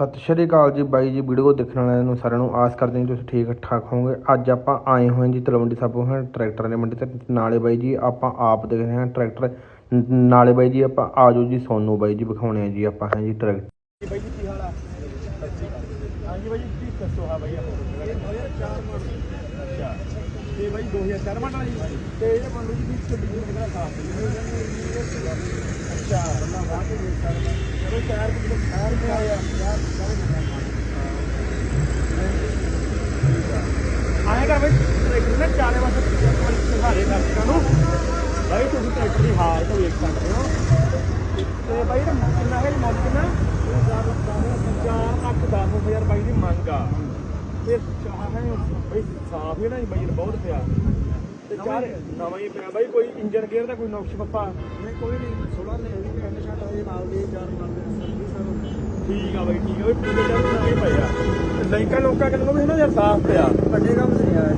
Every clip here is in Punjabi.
ਸਤਿ ਸ਼੍ਰੀ ਅਕਾਲ ਜੀ ਬਾਈ ਜੀ ਵੀਡੀਓ ਦੇਖਣ ਵਾਲਿਆਂ ਨੂੰ ਸਾਰਿਆਂ ਨੂੰ ਆਸ ਕਰਦੇ ਹਾਂ ਤੁਸੀਂ ਠੀਕ ਠਾਕ ਹੋਵੋਗੇ। ਅੱਜ ਆਪਾਂ ਆਏ ਹੋਏ ਹਾਂ ਜੀ ਤਲਵੰਡੀ ਸਾਬੋ ਹਾਂ ਟਰੈਕਟਰ ਦੇ ਮੰਡੀ ਤੇ। ਨਾਲੇ ਬਾਈ ਜੀ ਆਪਾਂ ਆਪ ਦੇਖ ਰਹੇ ਹਾਂ ਟਰੈਕਟਰ। ਨਾਲੇ ਬਾਈ ਜੀ ਆਪਾਂ ਆਜੋ ਜੀ ਸੋਨੂੰ ਬਾਈ ਜੀ ਵਿਖਾਉਣੇ ਆ ਜੀ ਆਪਾਂ ਹੈ ਜੀ ਟਰੈਕਟਰ। ਬਾਈ ਜੀ ਕੀ ਹਾਲ ਆ? ਹਾਂਜੀ ਬਾਈ ਜੀ ਕੀ ਦੱਸੋ ਹਾਂ ਬਾਈ ਇਹ 2004 ਮਾਡਲ ਅੱਛਾ ਤੇ ਬਾਈ 2004 ਮਾਡਲ ਜੀ? ਤੇ ਇਹ ਮੰਨ ਲਓ ਜੀ ਵਗੈਰਾ ਸਾਫ਼ ਹੈ ਅੱਛਾ ਬੰਦਾ ਵਾਹ ਕੇ ਚਲੋ ਚਾਰ ਕਿਲੋ ਖਾਰ ਤੇ ਆਇਆ ਯਾਰ ਸਾਰੇ ਆਏਗਾ ਬਾਈ ਟਰੈਕਟਰ ਨੇ ਚਾਰੇ ਵਾਸਤੇ ਸੁਧਾਰੇ ਦਰਸ਼ਕਾਂ ਨੂੰ ਬਾਈ ਤੁਸੀਂ ਟਰੈਕਟਰ ਦੀ ਹਾਰ ਤੋਂ ਵੇਖ ਸਕਦੇ ਹੋ ਤੇ ਬਾਈ ਦਾ ਕਿੰਨਾ ਹੈ ਮੁੱਲ ਕਿੰਨਾ 4 ਲੱਖ 10 ਹਜ਼ਾਰ ਬਾਈ ਦੀ ਮੰਗ ਆ ਤੇ ਚਾਹ ਹੈ ਬਾਈ ਸਾਫ਼ ਹੀ ਨਾ ਬਾਈ ਬਹੁਤ ਪਿਆ ਤੇ ਚਾਰ ਨਵਾਂ ਹੀ ਪਿਆ। ਬਾਈ ਕੋਈ ਇੰਜਨ ਗੇਅਰ ਦਾ ਕੋਈ ਨੁਕਸ ਪੱਪਾ? ਨਹੀਂ ਕੋਈ ਨਹੀਂ। 16 ਨੇ ਵੀ ਕਹਿੰਦੇ ਸ਼ਾਟ ਇਹ ਨਾਲ ਦੇ ਚਾਰ ਨਾਲ ਦੇ ਸਰਵਿਸ ਸਰ ਠੀਕ ਆ ਬਾਈ ਠੀਕ ਆ। ਬਾਈ ਪੂਰੇ ਚਾਰ ਨਵੇਂ ਪਏ ਆ। ਤੇ ਲਾਈਕਾਂ ਲੋਕਾਂ ਕਹਿੰਦੇ ਵੀ ਨਾ ਯਾਰ ਸਾਫ਼ ਪਿਆ। ਵੱਡੇ ਕੰਮ ਨਹੀਂ ਆਇਆ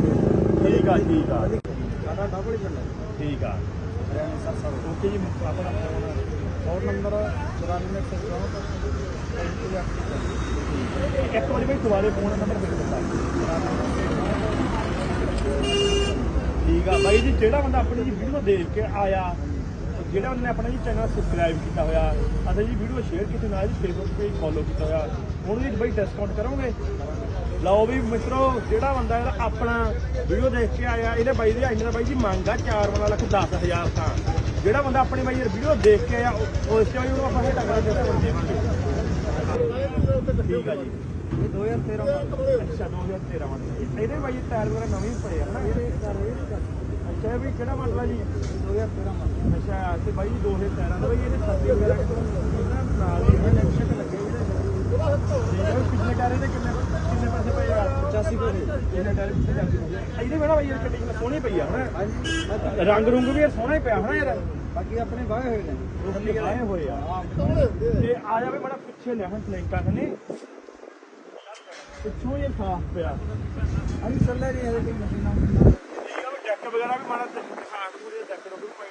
ਠੀਕ ਆ ਠੀਕ ਆ। ਸਾਡਾ ਡਬਲ ਹੀ ਚੱਲਦਾ ਠੀਕ ਆ। Haryana sir sir. ਓਕੇ ਜੀ ਆਪਣਾ ਫੋਨ ਨੰਬਰ 9464 ਇੱਕ। ਵਾਰੀ ਬਾਈ ਦੁਬਾਰੇ ਫੋਨ ਨੰਬਰ ਫਿਰ ਦਿੱਤਾ। ਠੀਕ ਆ। ਬਾਈ ਜੀ, ਜਿਹੜਾ ਬੰਦਾ ਆਪਣੀ ਜੀ ਵੀਡੀਓ ਦੇਖ ਕੇ ਆਇਆ, ਜਿਹੜਾ ਬੰਦੇ ਨੇ ਆਪਣਾ ਜੀ ਚੈਨਲ ਸਬਸਕ੍ਰਾਈਬ ਕੀਤਾ ਹੋਇਆ ਅਤੇ ਜੀ ਵੀਡੀਓ ਸ਼ੇਅਰ ਕੀਤੀ ਨਾਲ ਜੀ ਫੇਸਬੁੱਕ ਪੇਜ ਫੋਲੋ ਕੀਤਾ ਹੋਇਆ। ਉਹਨੂੰ ਵੀ ਬਾਈ ਡਿਸਕਾਊਂਟ ਕਰੋਗੇ? ਲਓ ਵੀ ਮਿੱਤਰੋ, ਜਿਹੜਾ ਬੰਦਾ ਯਾਰ ਆਪਣਾ ਵੀਡੀਓ ਦੇਖ ਕੇ ਆਇਆ, ਇਹਦੇ ਬਾਈ ਦੀ ਇੰਨਾ ਬਾਈ ਜੀ ਮੰਗ ਆ 4 ਲੱਖ 10000 ਤਾਂ। ਜਿਹੜਾ ਬੰਦਾ ਆਪਣੀ ਬਾਈ ਯਾਰ ਵੀਡੀਓ ਦੇਖ ਕੇ ਆਇਆ ਉਸ ਤੇ ਉਹਨੂੰ ਆਪਾਂ ਹੇਠਾਂ ਕਰਾ ਦਿੱਤਾ ਬੰਦੇ ਠੀਕ ਆ ਜੀ। ਇਹ 2013 ਮਾਡਲ ਅੱਛਾ 2013 ਮਾਡਲ ਇਹਦੇ ਬਾਈ ਟਾਇਰ ਵਗੈਰਾ ਨਵੇਂ ਹੀ ਪਏ ਆ ਨਾ ਇਹਦੇ ਕਰ ਇਹ ਕਰ ਅੱਛਾ ਇਹ ਵੀ ਕਿਹੜਾ ਮਾਡਲ ਆ ਜੀ? 2013 ਮਾਡਲ ਅੱਛਾ ਤੇ ਬਾਈ 2013 ਦਾ ਬਾਈ ਇਹਦੇ ਸੱਤੀ ਵਗੈਰਾ ਕਿੰਨਾ ਨਾਲ ਦੀ ਇਹ ਲੈਕਸ਼ਨ ਲੱਗੇ ਇਹਦੇ ਇਹ ਪਿਛਲੇ ਟਾਇਰ ਦੇ ਕਿੰਨੇ ਕਿੰਨੇ ਪੈਸੇ ਪਏ ਆ? 85 ਕੋਲ ਇਹਦੇ ਟਾਇਰ ਪਿੱਛੇ ਜਾਂਦੇ ਇਹਦੇ ਬਣਾ ਬਾਈ ਯਾਰ ਕਟਿੰਗ ਸੋਹਣੀ ਪਈ ਆ ਹਨਾ? ਹਾਂਜੀ ਰੰਗ ਰੁੰਗ ਵੀ ਯਾਰ ਸੋਹਣਾ ਹੀ ਪਿਆ ਹਨਾ ਯਾਰ ਬਾਕੀ ਆਪਣੇ ਵਾਏ ਹੋਏ ਨੇ। ਆਏ ਹੋਏ ਆ। ਆ ਜਾਵੇ ਬੜਾ ਪਿੱਛੇ ਲਿਆ ਹੁਣ ਫਲੈਂਕਾਂ ਖਨੇ ਪਿੱਛੋਂ ਇਹ ਸਾਫ਼ ਪਿਆ। ਅਸੀਂ ਚੱਲੇ ਨਹੀਂ ਇਹਦੇ ਕੋਈ ਮਸ਼ੀਨਾਂ ਠੀਕ ਆ ਵੀ ਡੈਕ ਵਗੈਰਾ ਵੀ ਮਾੜਾ ਦਿਖਾ ਪੂਰੇ ਡੈਕ ਨੂੰ ਵੀ ਪਈ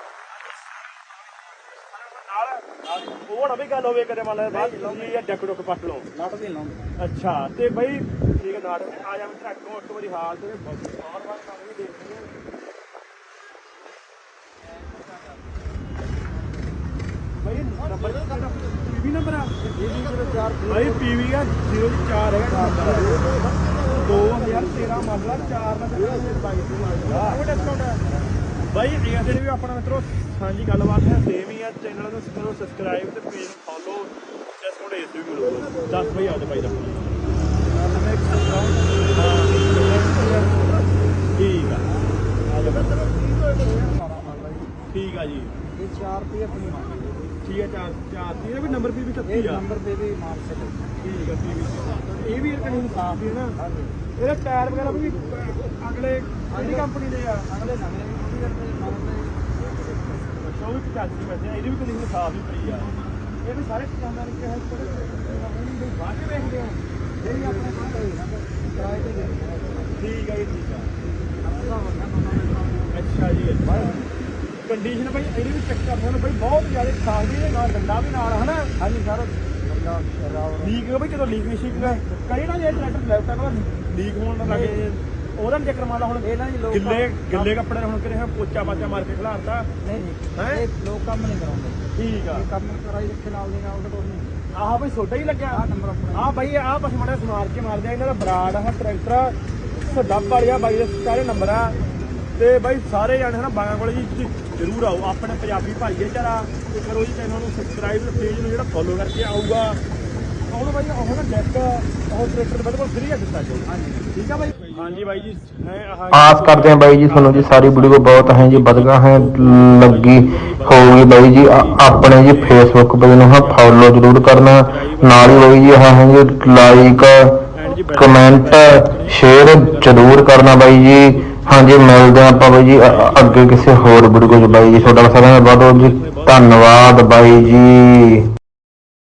ਨਾਲ ਉਹ ਨਾ ਵੀ ਗੱਲ ਹੋਵੇ ਕਦੇ ਮੰਨ ਲੈ ਬਾਅਦ ਜੀ ਇਹ ਡੈਕ ਡੁੱਕ ਪੱਟ ਲਓ। ਨਟ ਨਹੀਂ ਲਾਉਂਦੇ ਅੱਛਾ ਤੇ ਬਈ ਠੀਕ ਹੈ ਨਾੜ ਆ ਜਾ ਮੈਂ ਅੱਗੋਂ ਇੱਕ ਵਾਰੀ ਹਾਲ ਤੇ ਬਾਰ ਬਾਰ ਕੰਮ ਵੀ ਦੇਖਣੀ ਹੈ ਬਈ ਨੰਬਰ ਪੀਵੀ ਨੰਬਰ ਆ ਇਹ ਪੀਵੀ ਆ 04 ਹੈਗਾ 2013 ਮਾਡਲ 4 ਨੰਬਰ 22 ਦੀ ਆ ਉਹ ਡਿਸਕਾਊਂਟ ਹੈ ਵੀ ਆਪਣਾ ਮਿੱਤਰੋ ਸਾਂਝੀ ਗੱਲਬਾਤ ਹੈ ਸੇਮ ਹੀ ਆ ਚੈਨਲ ਨੂੰ ਕਰੋ ਸਬਸਕ੍ਰਾਈਬ ਤੇ ਪੇਜ ਨੂੰ ਫੋਲੋ ਡਿਸਕਾਊਂਟ ਇਸ ਵੀ ਮਿਲੂਗਾ ਦੱਸ ਬਈ ਆਉਦੇ ਬਾਈ ਦਾ ਠੀਕ ਆ ਠੀਕ ਆ ਜੀ। ਇਹ 4 ਰੁਪਏ ਆਪਣੀ ਠੀਕ ਆ ਚਾਰ ਚਾਰ ਦੀ ਇਹ ਵੀ ਨੰਬਰ ਵੀ 31 ਇਹ ਆ। ਨੰਬਰ ਦੇ ਵੀ ਮਾਰ ਸਕਦੇ ਠੀਕ ਆ ਠੀਕ ਇਹ ਵੀ ਰਕਮ ਸਾਫ਼ ਹੀ ਹੈ ਨਾ। ਇਹਦੇ ਟਾਇਰ ਵਗੈਰਾ ਵੀ ਅਗਲੇ ਕਿਹੜੀ ਕੰਪਨੀ ਦੇ ਆ ਅਗਲੇ ਨਵੇਂ ਵੀ ਕੋਈ ਕਰਦੇ ਮਾਰਦੇ ਅੱਛਾ ਉਹ ਵੀ 85 ਪੈਸੇ ਆ ਇਹਦੀ ਵੀ ਕੰਡੀਸ਼ਨ ਸਾਫ਼ ਹੀ ਪਈ ਆ। ਇਹ ਵੀ ਸਾਰੇ ਦੁਕਾਨਦਾਰ ਕਿ ਹੈ ਥੋੜੇ ਬਾਅਦ ਚ ਵੇਖਦੇ ਆ। ਇਹ ਵੀ ਆਪਣੇ ਕੋਲ ਹੋਈ ਨਾ ਕਿਰਾਏ ਤੇ ਦੇ ਠੀਕ ਆ ਜੀ ਠੀਕ ਆ। ਅੱਛਾ ਜੀ ਕੰਡੀਸ਼ਨ ਭਾਈ ਇਹਦੀ ਵੀ ਚੈੱਕ ਕਰ ਸਕਦੇ ਭਾਈ ਬਹੁਤ ਜ਼ਿਆਦਾ ਸਾਫ਼ ਦੀ ਨਾਲ ਡੰਡਾ ਵੀ ਨਾਲ ਹਨਾ? ਹਾਂਜੀ ਸਰ ਲੀਕ ਭਾਈ ਜਦੋਂ ਲੀਕ ਨਹੀਂ ਹੈ ਕਈ ਨਾ ਜੇ ਟਰੈਕਟਰ ਲੈਪਟਾਪ ਦਾ ਲੀਕ ਹੋਣ ਦਾ ਲੱਗੇ ਉਹਦਾ ਚੱਕਰ ਮਾਰਦਾ ਹੁਣ। ਇਹ ਨਾ ਜੀ ਲੋਕ ਗਿੱਲੇ ਗਿੱਲੇ ਕੱਪੜੇ ਹੁਣ ਕਿਰੇ ਪੋਚਾ ਮਾਚਾ ਮਾਰ ਕੇ ਖਿਲਾਰਤਾ ਨਹੀਂ ਨਹੀਂ ਹੈਂ? ਇਹ ਲੋਕ ਕੰਮ ਨਹੀਂ ਕਰਾਉਂਦੇ। ਠੀਕ ਆ। ਇਹ ਕੰਮ ਕਰਾਈ ਰੱਖੇ ਨਾਲ ਦੀ ਨਾਲ ਕਟੋਰ ਨਹੀਂ। ਆਹ ਭਾਈ ਸੋਡਾ ਹੀ ਲੱਗਿਆ। ਆਹ ਨੰਬਰ ਆਪਣਾ। ਆਹ ਬਾਈ ਆਹ ਬਸ ਮਾੜਾ ਸਮਾਰ ਕੇ ਮਾਰਦੇ ਆ। ਇਹਨਾਂ ਦਾ ਬਰਾੜ ਆ ਟਰੈਕਟਰ ਸਦਾ ਵਾਲਿਆ ਬਾਈ ਦੇ ਸਾਰੇ ਨੰਬਰ ਆ। ਤੇ ਬਾਈ ਸਾਰੇ ਜਾਣੇ ਹਨਾ ਬਾਗਾ ਕੋਲੇ ਜੀ ਜ਼ਰੂਰ ਆਓ। ਆਪਣੇ ਪੰਜਾਬੀ ਭਾਈਚਾਰਾ ਤੇ ਕਰੋ ਜੀ ਚੈਨਲ ਨੂੰ ਸਬਸਕ੍ਰਾਈਬ ਤੇ ਪੇਜ ਨੂੰ ਜਿਹੜਾ ਫੋਲੋ ਕਰਕੇ ਆਊਗਾ। ਉਹਨੂੰ ਬਾਈ ਉਹ ਨਾ ਡੈਕ ਉਹ ਟਰੈਕਟਰ ਬਿਲਕੁਲ ਫ੍ਰੀ ਆ ਦਿੱਤਾ ਜੀ। ਹਾਂਜੀ ਠੀਕ ਆ ਬਾਈ? ਹਾਂਜੀ ਬਾਈ ਜੀ ਆਸ ਕਰਦੇ ਹਾਂ ਬਾਈ ਜੀ ਤੁਹਾਨੂੰ ਜੀ ਸਾਰੀ ਵੀਡੀਓ ਬਹੁਤ ਹੈ ਜੀ ਵਧਗਾ ਹੈ ਲੱਗੀ ਹੋਊਗੀ ਬਾਈ ਜੀ। ਆਪਣੇ ਜੀ ਫੇਸਬੁੱਕ ਪੇਜ ਨੂੰ ਹਾਂ ਫੋਲੋ ਜ਼ਰੂਰ ਕਰਨਾ। ਨਾਲ ਹੀ ਬਾਈ ਜੀ ਹਾਂ ਜੀ ਲਾਈਕ ਕਮੈਂਟ ਸ਼ੇਅਰ ਜ਼ਰੂਰ ਕਰਨਾ ਬਾਈ ਜੀ। ਹਾਂਜੀ, ਮਿਲਦੇ ਹਾਂ ਆਪਾਂ ਬਾਈ ਜੀ, ਅ- ਅੱਗੇ ਕਿਸੇ ਹੋਰ ਵੀਡੀਓ 'ਚ ਬਾਈ ਜੀ। ਤੁਹਾਡਾ ਸਾਰਿਆਂ ਦਾ ਬਹੁਤ ਬਹੁਤ ਜੀ ਧੰਨਵਾਦ ਬਾਈ ਜੀ।